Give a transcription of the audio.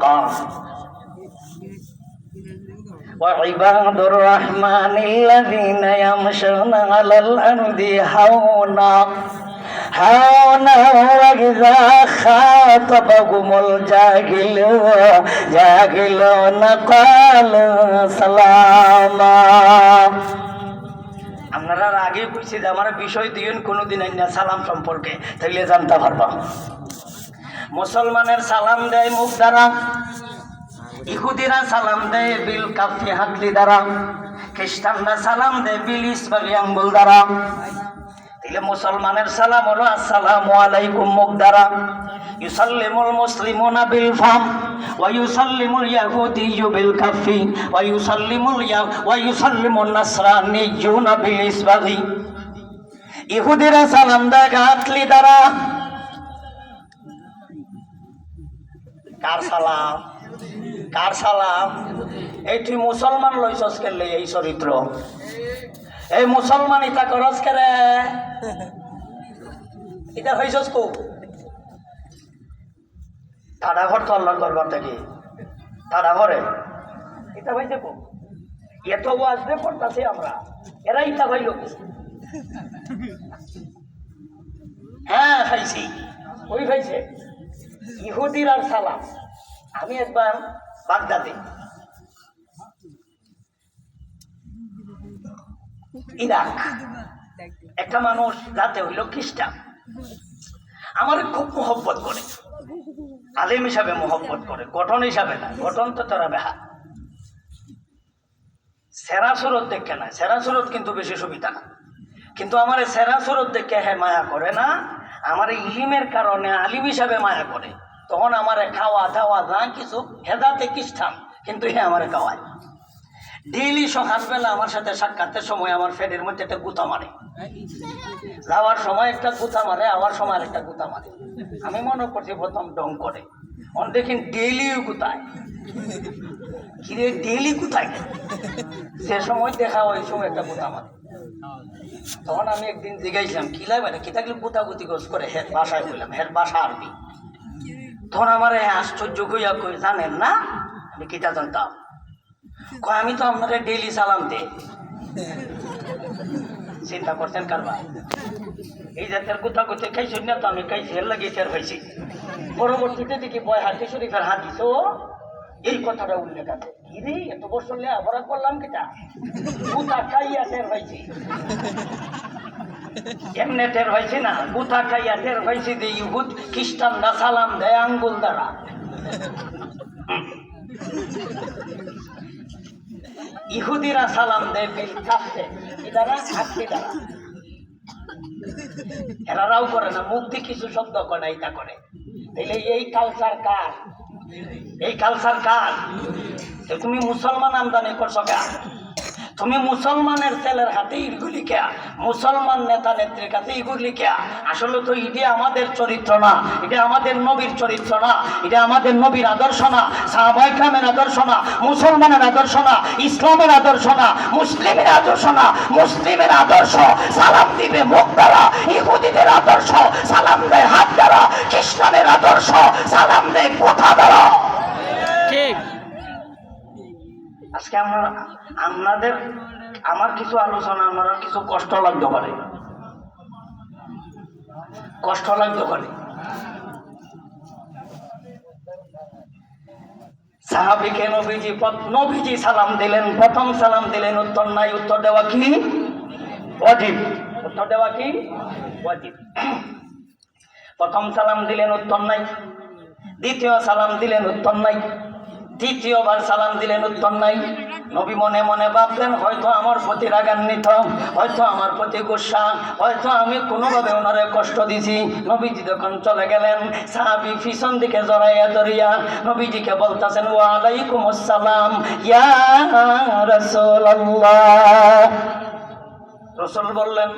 فرقان وعباد الرحمن الذين يمشون على الأرض هونا هونا وإذا خاطبهم الجاهلون جاهلون قالوا سلاما আপনারা আগে কইছি যে আমার বিষয় দিয়েন কোনোদিন আইনা সালাম সম্পর্কে তাইলে জানতে পারবা মুসলমানের সালাম দেয় মুখ দ্বারা, ইহুদিরা সালাম দেয় বিল কাফি হাতলি দ্বারা, খ্রিস্টানরা সালাম দেয় বিল ইসবাগি আঙ্গুল দ্বারা। তাহলে মুসলমানের সালাম হলো আসসালামু আলাইকুম মুখ দ্বারা। ইউসাল্লিমুল মুসলিমুনা বিল ফাম, ওয়া ইউসাল্লিমুল ইয়াহুদিয়্যু বিল কাফি, ওয়া ইউসাল্লিমুল ইয়া, ওয়া ইউসাল্লিমুন নাসরানিয়্যুনা বিল ইসবাগি ইহুদিরা সালাম দেয় হাতলি দ্বারা। কার সালাম? কার সালাম? এই তুই মুসলমান লইছস কেলে এই চরিত্র? এই মুসলমান ইতা করস কেরে? এটা হইছস কো? তারা ঘর তো আল্লাহ দরবার থেকে। তারা ঘরে? এটা হইছে কো? এত আসবে করতেছি আমরা, এরা ইতা ভাইল হ্যাঁ খাইছি ওই খাইছে ইহুদির আর সালাম। আমি একবার বাগদাদে। ইরাক। একটা মানুষ যাতে হইল খ্রিস্টান। আমার খুব মোহব্বত করে। আলেম হিসাবে মোহব্বত করে, গঠন হিসাবে না, গঠন তো তারা বেহা সেরা সুরত দেখে না সেরা সুরত কিন্তু বেশি সুবিধা না। কিন্তু আমার সেরা সুরত দেখে হ্যাঁ মায়া করে না আমার ইলিমের কারণে আলিম হিসাবে মায়া করে। তখন আমার খাওয়া দাওয়া না কিছু হেদাতে খ্রিস্টান কিন্তু হ্যাঁ আমার খাওয়ায়। ডেইলি সকালবেলা আমার সাথে সাক্ষাতের সময় আমার ফেডের মধ্যে একটা গুতা মারে। যাওয়ার সময় একটা গুতা মারে আবার সময় আরেকটা গুতা মারে। আমি মনে করছি প্রথম ডং করে। অন দেখেন ডেইলি গুতায়। কিরে, ডেইলি গুতায়? সে সময় দেখা ওই সময় একটা গুতা মারে। তখন আমি একদিন জিগাইছিলাম, কি লাগবে না কি থাকলে গুতাগুতি গোস করে হের বাসায় বললাম হের বাসা আরবি তখন আমার আশ্চর্য হইয়া কই জানেন না? আমি কিতা জানতাম? কয়, আমি তো আপনাকে ডেইলি সালাম দে চিন্তা করছেন কারবার এই জাতের কোথা কোথায় খাইছি না তো আমি খাইছি, এর লাগিয়ে টের পাইছি। পরবর্তীতে দেখি বয় হাতি শরীফের হাত দিছে ও এই কথাটা উল্লেখ আছে। কি রে এত বছর অপরাধ করলাম কিটা? গুতা খাইয়া টের টের হয়েছে না গুতা খাইয়া টের হয়েছে যে ইহুদ দ্বারা। ইহুদিরা সালাম দেয় হাতি দ্বারা। এরারাও করে না মুখ দিয়ে কিছু শব্দ করে এটা করে। তাইলে এই কালচার কার? এই কালচার কার তো তুমি মুসলমান আমদানি করছ কেন? তুমি মুসলমানের ছেলের হাতে ইগুলি কেয়া মুসলমান নেতা নেত্রীর কাছে ইগুলি কেয়া আসলে তো এটা আমাদের চরিত্র না এটা আমাদের নবীর চরিত্র না এটা আমাদের নবীর আদর্শ না সাহাবাইকামের আদর্শ না, মুসলমানের আদর্শ না, ইসলামের আদর্শ না, মুসলিমের আদর্শ না, মুসলিমের আদর্শ সালাম দিবে মুখ দ্বারা, ইহুদিদের আদর্শ সালাম দেয় হাত দ্বারা, খ্রিস্টানের আদর্শ সালাম দেয় কোথা দ্বারা। আজকে আমরা, আপনাদের, আমার কিছু আলোচনা, আমার কিছু কষ্ট লাগতে পারে। কষ্ট লাগতে পারে। সাহাবিকে নবীজি নবীজি সালাম দিলেন। প্রথম সালাম দিলেন, উত্তর নাই, উত্তর দেওয়া কি? অজিব উত্তর দেওয়া কি? অজিব প্রথম সালাম দিলেন, উত্তর নাই। দ্বিতীয় সালাম দিলেন, উত্তর নাই। তৃতীয়বার সালাম দিলেন উত্তর নাই। নবী মনে মনে ভাবলেন হয়তো আমার প্রতি রাগান্বিত, হয়তো আমার প্রতি গুসা, হয়তো আমি কোনোভাবে ওনারে কষ্ট দিছি। নবীজি যখন চলে গেলেন, সাহাবি পিছন দিকে জড়াইয়া ধরিয়া নবীজিকে বলতেছেন, ওয়ালাইকুম আসসালাম, ইয়া রাসূলুল্লাহ। রসুল বললেন